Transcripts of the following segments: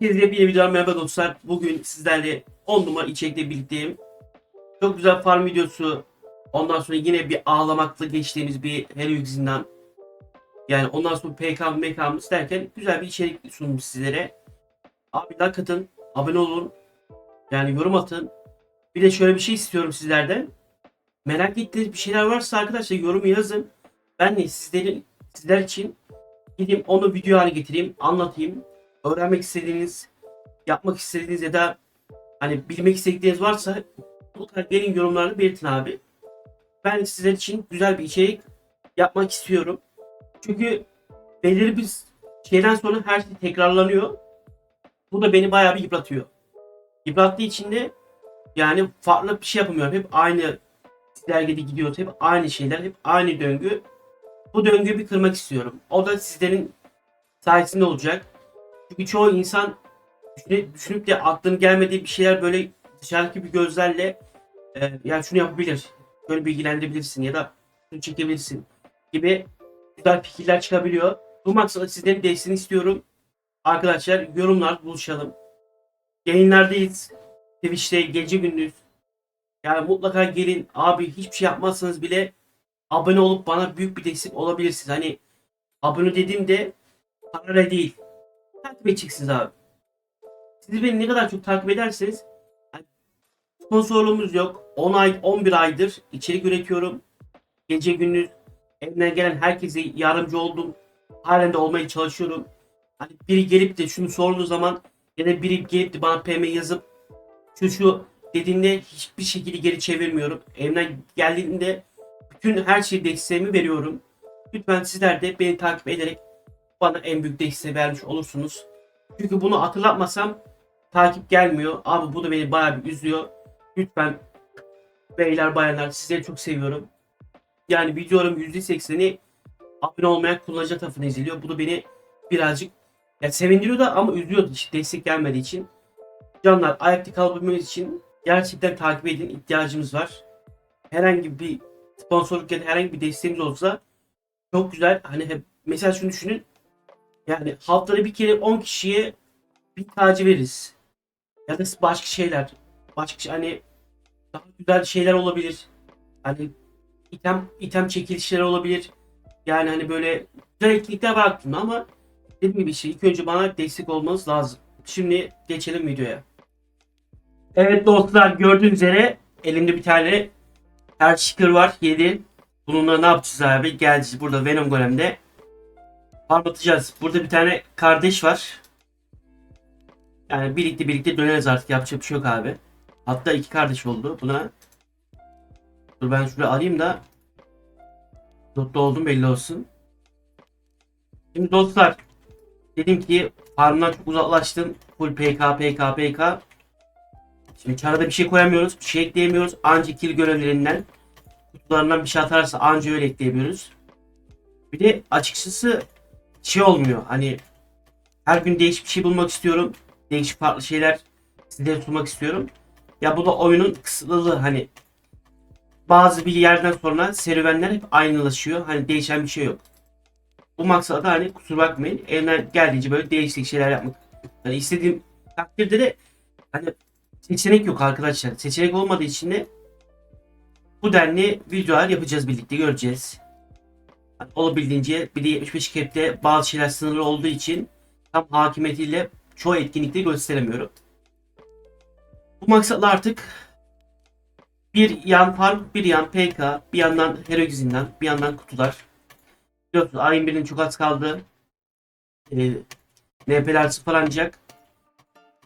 Herkese bir videodan merhaba dostlar. Bugün sizlerle 10 numara içerikle birlikteyim. Çok güzel farm videosu. Ondan sonra yine bir ağlamakla geçtiğimiz bir Hello zindan. Yani ondan sonra PK MK'mız derken güzel bir içerik sundum sizlere. Abi like atın, abone olun. Yani yorum atın. Bir de şöyle bir şey istiyorum sizlerden. Merak ettiğiniz bir şeyler varsa arkadaşlar yorum yazın. Ben de sizlerin sizler için gideyim onu video haline getireyim, anlatayım öğrenmek istediğiniz, yapmak istediğiniz ya da hani bilmek istediğiniz varsa mutlaka gelin yorumlarını belirtin abi. Ben sizler için güzel bir içerik yapmak istiyorum. Çünkü belirli bir şeyden sonra her şey tekrarlanıyor. Bu da beni bayağı bir yıpratıyor. Yıprattığı için de yani farklı bir şey yapamıyorum. Hep aynı dergide gidiyoruz. Hep aynı şeyler. Hep aynı döngü. Bu döngüyü bir kırmak istiyorum. O da sizlerin sayesinde olacak. Çünkü çoğu insan düşünüp, de aklına gelmediği bir şeyler böyle dışarıdaki bir gözlerle e, yani şunu yapabilir, böyle bilgilendirebilirsin ya da şunu çekebilirsin gibi güzel fikirler çıkabiliyor. Bu maksatla sizlerin desteğini istiyorum. Arkadaşlar yorumlar buluşalım. Yayınlardayız. Twitch'te gece gündüz. Yani mutlaka gelin abi hiçbir şey yapmazsanız bile abone olup bana büyük bir destek olabilirsiniz. Hani abone dediğimde para değil takip edeceksiniz abi. Siz beni ne kadar çok takip ederseniz sponsorluğumuz yok. 10 ay 11 aydır içerik üretiyorum. Gece gündüz elimden gelen herkese yardımcı oldum. Halen de olmaya çalışıyorum. Hani biri gelip de şunu sorduğu zaman ya da biri gelip de bana PM yazıp şu şu dediğinde hiçbir şekilde geri çevirmiyorum. Elimden geldiğinde bütün her şeyi desteğimi veriyorum. Lütfen sizler de beni takip ederek bana en büyük desteği vermiş olursunuz. Çünkü bunu hatırlatmasam takip gelmiyor. Abi bu da beni bayağı bir üzüyor. Lütfen beyler bayanlar sizleri çok seviyorum. Yani videolarım %80'i abone olmayan kullanıcı tarafından izliyor. Bu da beni birazcık ya sevindiriyor da ama üzüyor hiç destek gelmediği için. Canlar ayakta kalabilmemiz için gerçekten takip edin ihtiyacımız var. Herhangi bir sponsorluk ya da herhangi bir desteğimiz olsa çok güzel. Hani hep mesela şunu düşünün. Yani haftada bir kere 10 kişiye bir tacı veririz. Ya da başka şeyler. Başka şey- hani daha güzel şeyler olabilir. Hani item item çekilişleri olabilir. Yani hani böyle güzel etkinlikler var aklımda ama dediğim gibi şey ilk önce bana destek olmanız lazım. Şimdi geçelim videoya. Evet dostlar gördüğünüz üzere elimde bir tane her şıkır var 7. Bununla ne yapacağız abi? Geleceğiz burada Venom Golem'de anlatacağız. Burada bir tane kardeş var. Yani birlikte birlikte döneriz artık yapacak bir şey yok abi. Hatta iki kardeş oldu. Buna Dur ben şuraya alayım da Mutlu oldum belli olsun. Şimdi dostlar dedim ki farmdan çok uzaklaştım. Full PK PK PK. Şimdi çarada bir şey koyamıyoruz. Bir şey ekleyemiyoruz. Anca kill görevlerinden kutularından bir şey atarsa anca öyle ekleyebiliyoruz. Bir de açıkçası şey olmuyor. Hani her gün değişik bir şey bulmak istiyorum. Değişik farklı şeyler sizlere sunmak istiyorum. Ya bu da oyunun kısıtlılığı hani bazı bir yerden sonra serüvenler hep aynılaşıyor. Hani değişen bir şey yok. Bu maksada hani kusura bakmayın. Elimden geldiğince böyle değişik şeyler yapmak. Hani istediğim takdirde de hani seçenek yok arkadaşlar. Seçenek olmadığı için de bu denli videolar yapacağız birlikte göreceğiz. Hani olabildiğince bir de 75 cap'te bazı şeyler sınırlı olduğu için tam hakimiyetiyle çoğu etkinlikte gösteremiyorum. Bu maksatla artık bir yan farm, bir yan PK, bir yandan hero izinden, bir yandan kutular. Biliyorsunuz ayın birinin çok az kaldı. Ee, NP'ler sıfırlanacak.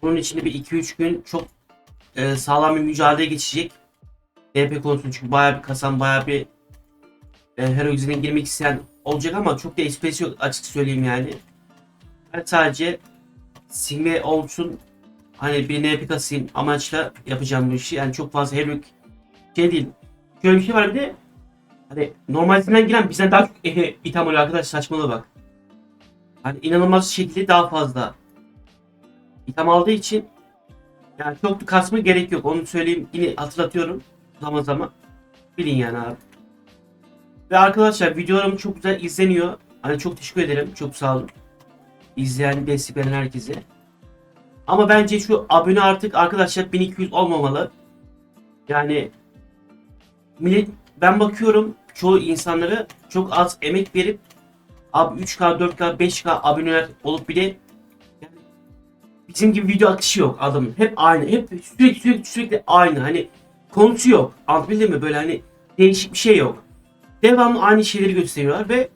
Bunun içinde bir 2-3 gün çok e, sağlam bir mücadele geçecek. NP konusunda çünkü bayağı bir kasan, bayağı bir e, Heroics'ine girmek isteyen olacak ama çok da esprisi yok açık söyleyeyim yani. Ben sadece silme olsun hani bir NP kasayım amaçla yapacağım bu işi. Yani çok fazla Heroic şey değil. Şöyle bir şey var bir de hani normalsinden giren bizden daha çok item oluyor arkadaş saçmalığa bak. Hani inanılmaz şekilde daha fazla item aldığı için yani çok da kasma gerek yok. Onu söyleyeyim yine hatırlatıyorum zaman zaman. Bilin yani abi. Ve arkadaşlar videolarım çok güzel izleniyor. Hani çok teşekkür ederim. Çok sağ olun. İzleyen, destek veren herkese. Ama bence şu abone artık arkadaşlar 1200 olmamalı. Yani millet ben bakıyorum çoğu insanlara çok az emek verip abi 3K, 4K, 5K aboneler olup bile bizim gibi video akışı yok adamın. Hep aynı. Hep sürekli sürekli sürekli aynı. Hani konusu yok. Anlatabildim mi? Böyle hani değişik bir şey yok. Devamlı aynı şeyleri gösteriyorlar ve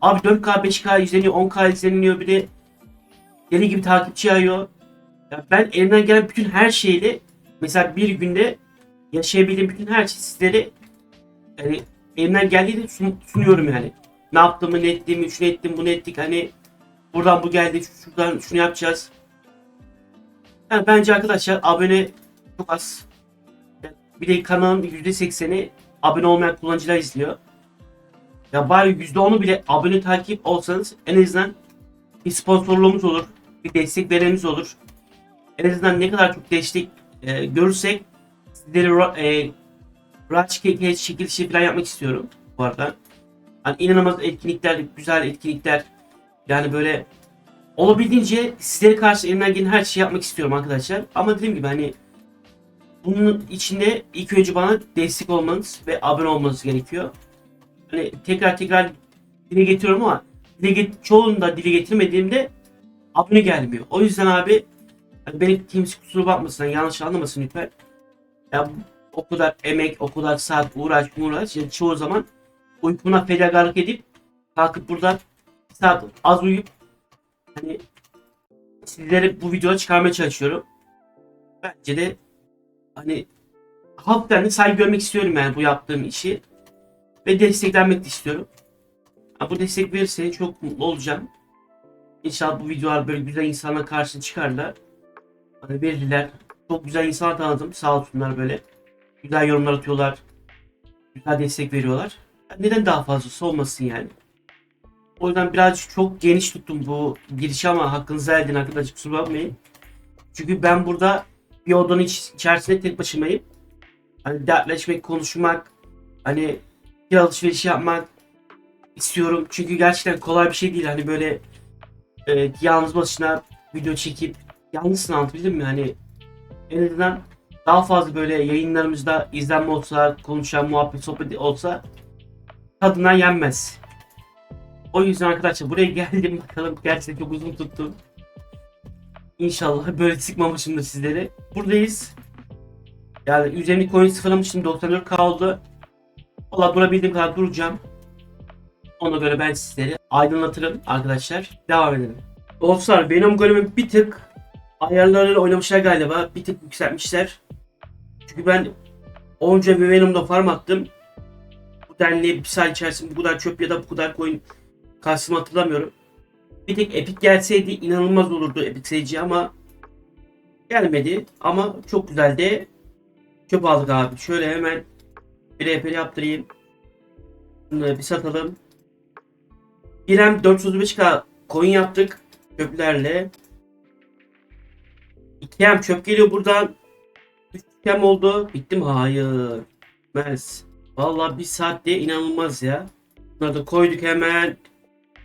abi 4K, 5K izleniyor, 10K izleniyor bir de deli gibi takipçi yayıyor. Ya ben elimden gelen bütün her şeyle mesela bir günde yaşayabildiğim bütün her şeyi sizlere yani elimden geldiğince sun- sunuyorum yani. Ne yaptığımı, ne ettiğimi, şunu ettim, bunu ettik. Hani buradan bu geldi, şuradan şunu yapacağız. Yani bence arkadaşlar abone çok az. Bir de kanalın %80'i abone olmayan kullanıcılar izliyor. Ya bari %10'u bile abone takip olsanız en azından bir sponsorluğumuz olur. Bir destek verenimiz olur. En azından ne kadar çok destek e, görürsek sizleri e, keke çekilişi falan yapmak istiyorum bu arada. Hani inanılmaz etkinlikler, güzel etkinlikler. Yani böyle olabildiğince sizlere karşı elimden gelen her şeyi yapmak istiyorum arkadaşlar. Ama dediğim gibi hani bunun içinde ilk önce bana destek olmanız ve abone olmanız gerekiyor. Hani tekrar tekrar dile getiriyorum ama dile get çoğunda dile getirmediğimde abone gelmiyor. O yüzden abi hani benim kimse kusura bakmasın, hani yanlış anlamasın lütfen. Ya o kadar emek, o kadar saat uğraş, uğraş. Yani çoğu zaman uykuna fedakarlık edip kalkıp burada saat az uyuyup hani sizlere bu videoyu çıkarmaya çalışıyorum. Bence de hani halktan da saygı görmek istiyorum yani bu yaptığım işi. Ve desteklenmek de istiyorum. Bu destek verirse çok mutlu olacağım. İnşallah bu videolar böyle güzel insanlar karşına çıkarlar. Hani verirler. Çok güzel insan tanıdım. Sağ olsunlar böyle. Güzel yorumlar atıyorlar. Güzel destek veriyorlar. Neden daha fazlası olmasın yani. O yüzden birazcık çok geniş tuttum bu girişi ama hakkınızı edin arkadaşlar kusura bakmayın. Çünkü ben burada bir odanın iç- içerisinde tek başımayım. Hani dertleşmek, konuşmak, hani bir alışveriş yapmak istiyorum. Çünkü gerçekten kolay bir şey değil. Hani böyle e, yalnız başına video çekip yalnızsın anlatabildim mi? Hani en azından daha fazla böyle yayınlarımızda izlenme olsa, konuşan muhabbet sohbet olsa tadından yenmez. O yüzden arkadaşlar buraya geldim bakalım gerçekten çok uzun tuttu. İnşallah böyle sıkmamışımdır sizleri. Buradayız. Yani üzerini coin sıfırlamıştım 94k oldu. Valla durabildiğim kadar duracağım. Ona göre ben sizleri aydınlatırım arkadaşlar. Devam edelim. Dostlar benim golümü bir tık ayarlarıyla oynamışlar galiba. Bir tık yükseltmişler. Çünkü ben onca Venom'da farm attım. Bu denli bir saat içerisinde bu kadar çöp ya da bu kadar coin kastım hatırlamıyorum. Bir tek Epic gelseydi inanılmaz olurdu Epic Sage'i ama gelmedi. Ama çok güzeldi. Çöp aldık abi. Şöyle hemen bir RP'li yaptırayım. Bunları bir satalım. 1M 435k coin yaptık. Çöplerle. 2M çöp geliyor buradan. 3M oldu. Bitti mi? Hayır. Bitmez. Vallahi bir saatte inanılmaz ya. Bunları da koyduk hemen.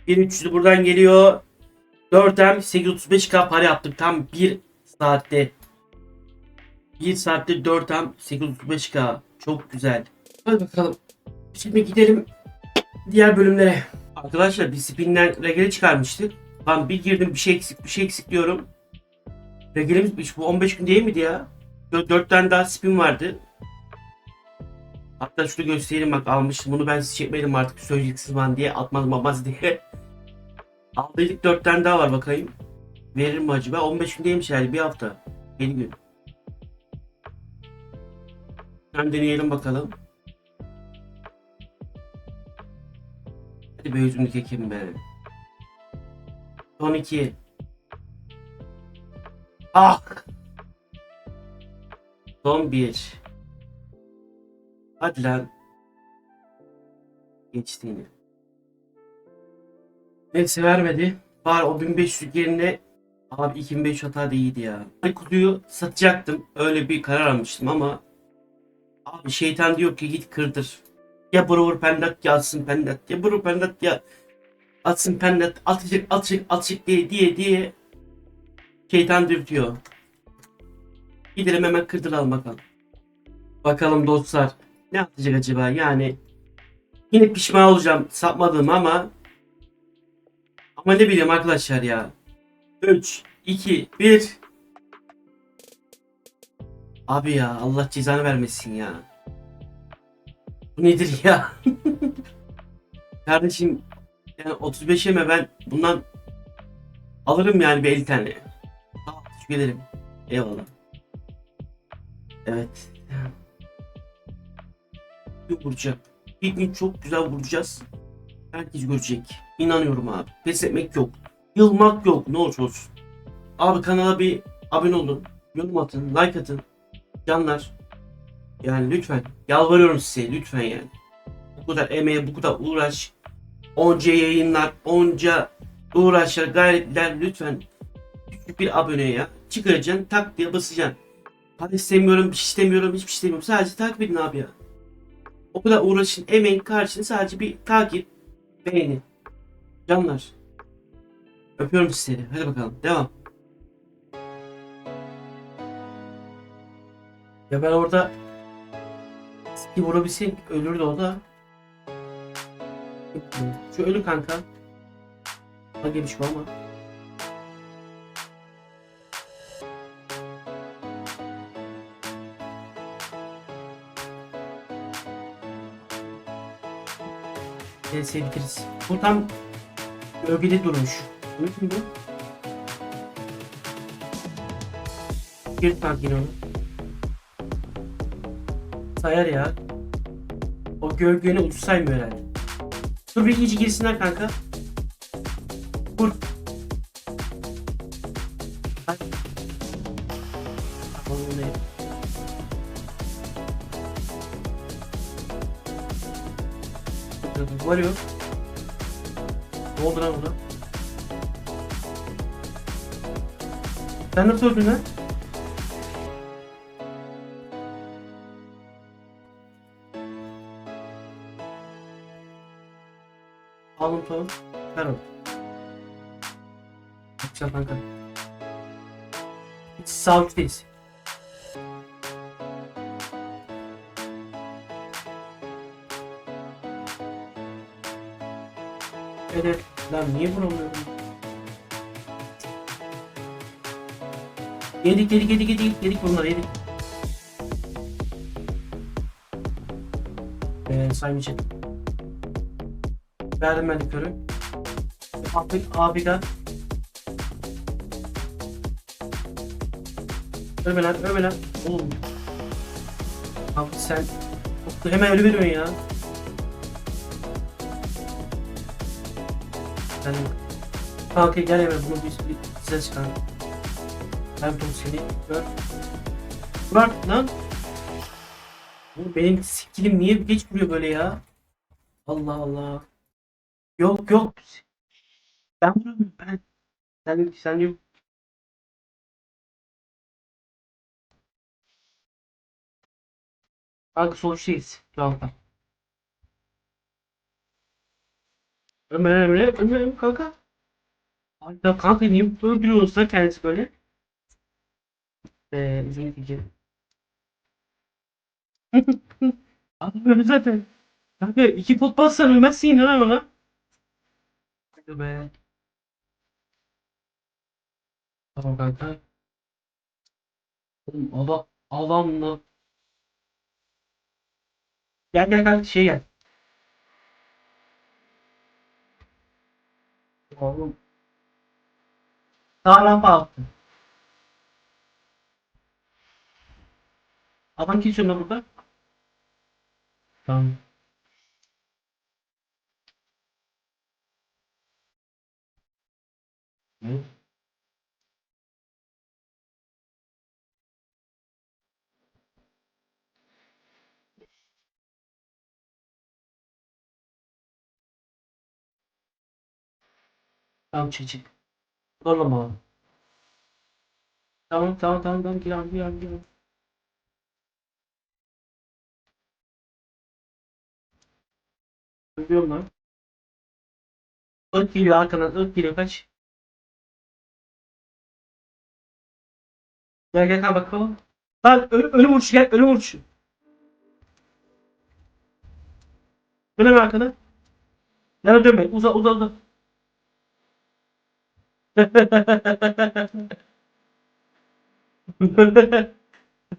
1300'ü buradan geliyor. 4M 835k para yaptık tam 1 saatte. 1 saatte 4M 835k. Çok güzel. Hadi bakalım. Şimdi gidelim diğer bölümlere. Arkadaşlar bir spinden regeli çıkarmıştık. Ben bir girdim bir şey eksik bir şey eksik diyorum. Regelimiz. Bu 15 gün değil miydi ya? 4 tane daha spin vardı. Hatta şunu göstereyim bak almıştım. Bunu ben size çekmedim artık söyleyeceksiniz bana diye atmadım amaz diye. Aldıydık 4 tane daha var bakayım. Verir mi acaba? 15 gün değilmiş yani bir hafta. 7 gün. Hem deneyelim bakalım. Hadi be yüzümdeki ekim be. Son 2. Ah! Son 1. Hadi lan. Geçtiğini. Neyse vermedi. Var o 1500 yerine abi 2500 hata da iyiydi ya. Kutuyu satacaktım. Öyle bir karar almıştım ama abi şeytan diyor ki git kırdır. Ya Brower pendat ya atsın pendat. Ya Brower pendat ya atsın pendat. Atacak atacak atacak diye diye diye şeytan dürtüyor. Gidelim hemen kırdıralım bakalım. Bakalım dostlar ne yapacak acaba yani yine pişman olacağım sapmadığım ama ama ne bileyim arkadaşlar ya 3 2 1 Abi ya Allah cezanı vermesin ya Bu nedir ya Kardeşim yani 35 yeme ben bundan alırım yani bir 50 tane. Tamam teşekkür ederim. Eyvallah. Evet. Bir vuracak. Gün çok güzel vuracağız. Herkes görecek. İnanıyorum abi. Pes etmek yok. Yılmak yok. Ne olursa olsun. Abi kanala bir abone olun. Yorum atın. Like atın. Canlar. Yani lütfen. Yalvarıyorum size. Lütfen yani. Bu kadar emeğe, bu kadar uğraş. Onca yayınlar, onca uğraşlar, gayretler lütfen küçük bir aboneye ya. Çıkaracaksın, tak diye basacaksın. Para istemiyorum, bir şey istemiyorum, hiçbir şey istemiyorum. Sadece takip edin abi ya. O kadar uğraşın, emeğin karşılığında sadece bir takip, beğeni. Canlar. Öpüyorum sizleri. Hadi bakalım, devam. Ya ben orada Ski vurabilsek ölürdü o da. Şu ölü kanka. Ha gelmiş bu ama. Neyse bitiririz. Bu tam gölgede durmuş. Ki bu? Bir tank yine onu. Sayar ya. O gölgeni uç saymıyor herhalde. Dur bir iyice girsinler kanka. Vur. Varıyor. Ne oldu lan buna? Sen nasıl öldün lan? Ver onu. Güzel kanka. Hiç sağlıklıyız. Evet. Lan niye vuramıyorum? Yedik yedik yedik yedik yedik bunları yedik. Ee, saymayacağım. Likörü. Abi, abi gel. Ölme lan, ölme lan. Oğlum. Abi sen hemen ölü veriyorsun ya. Sen Kanka gel hemen bunu bir, bir size çıkar. Ben bunu seni gör. Bırak lan. Bu benim skillim niye geç vuruyor böyle ya? Allah Allah. Yok yok. Ben vuramıyorum ben. Sen sen. Kanka sonuçtayız. Kanka. Ömer Emre, Ömer Emre kanka. Hatta kanka niye öldürüyorsun lan kendisi böyle? Eee izin diyeceğim. Adam öyle zaten. Kanka iki pot bassan ölmezsin yine lan Hadi be. Tamam kanka. Oğlum adam, adamla. Gel gel gel şey gel. Oğlum. Sağ rampa attı. Adam kesiyor lan burada. Tamam. Ne? Tamam çık. Zorlama abi. Tamam tamam tamam tamam gir abi gir abi gir. Ölüyorum lan. Irk geliyor arkadan ırk geliyor kaç. Gel gel kan bakalım. Lan ölüm, ölüm uçuşu gel ölüm uçuşu. Döneme arkana. Yana dönme. Uza uza uza.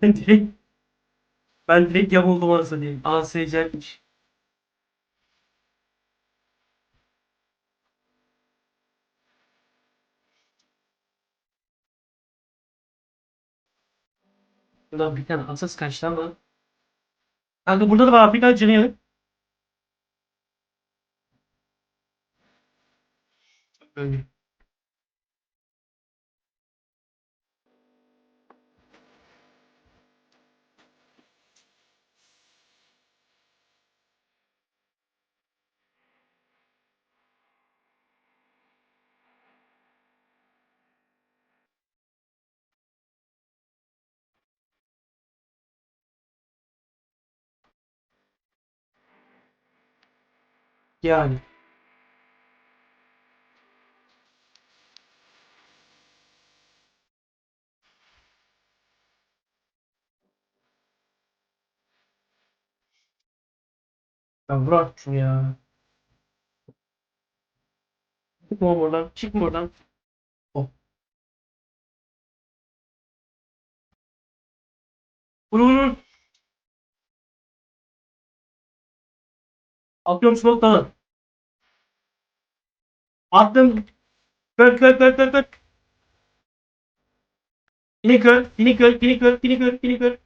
ben direkt ben direkt yamuldum anasını diyeyim. ASC'miş. Buradan bir tane asas kaçtı ama. Kanka burada da var Afrika yanık. Öyle. Yani. Ya bırak şunu ya. Çıkma buradan. Çıkma buradan. Oh. Vur vur vur. Atıyorum smoke. Attım. Kör kör kör kör kör. Yine kör. Yine kör. Yine kör. Yine kör. Yine kör.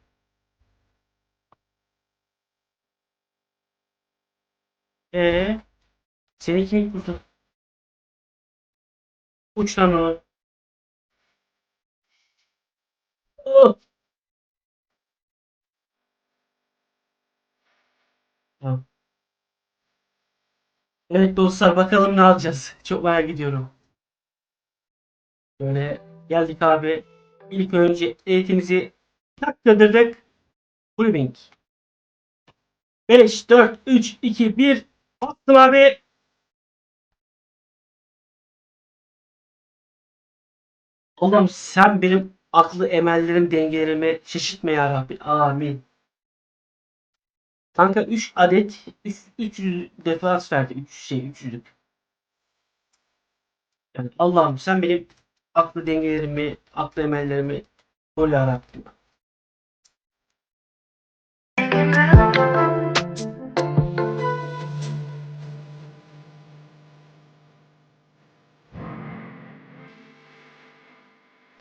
Eee? Seni kim kurtar? Uç lan o. Oh. Tamam. Evet dostlar bakalım ne yapacağız. Çok merak ediyorum. Böyle geldik abi. İlk önce eğitimizi taktırdık. Brewing. 5, 4, 3, 2, 1. Bastım abi. Allah'ım sen benim aklı emellerim dengelerimi şaşırtma ya Rabbi. Amin. Kanka 3 adet 3 300 defans verdi. 3 şey 300'lük. Yani Allah'ım sen benim aklı dengelerimi, aklı emellerimi koru ya Rabbim.